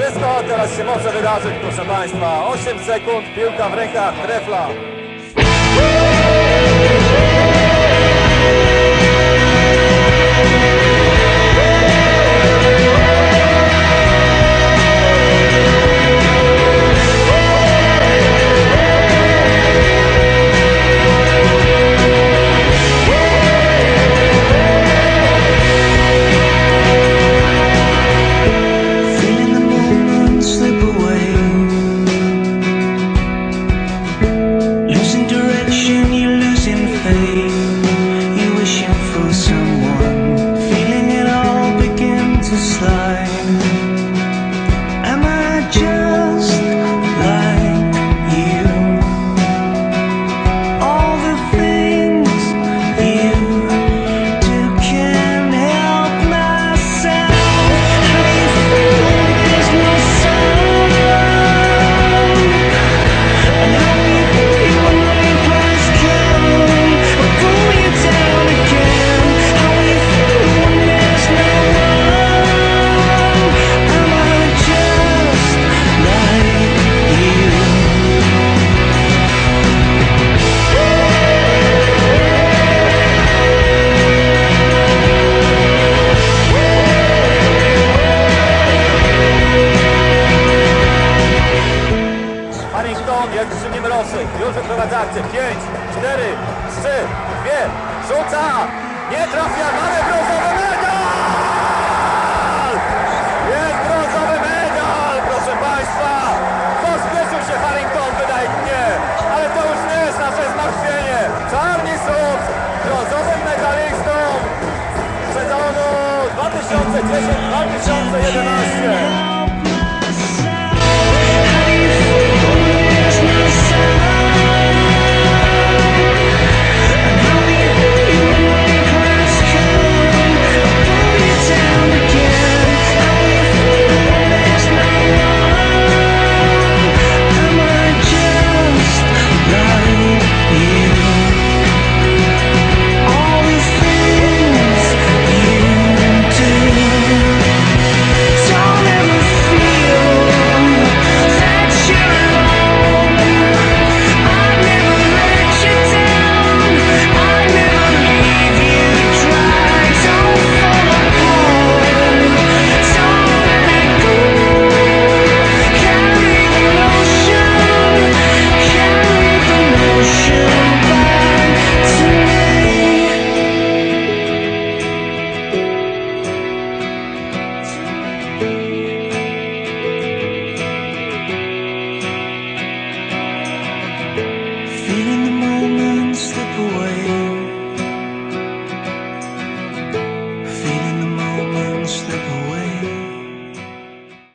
Wszystko teraz się może wydarzyć, proszę Państwa. 8 sekund, piłka w rękach, trefla. serce. 5, 4, 3, 2, rzuca! Nie trafia, mamy brązowy medal!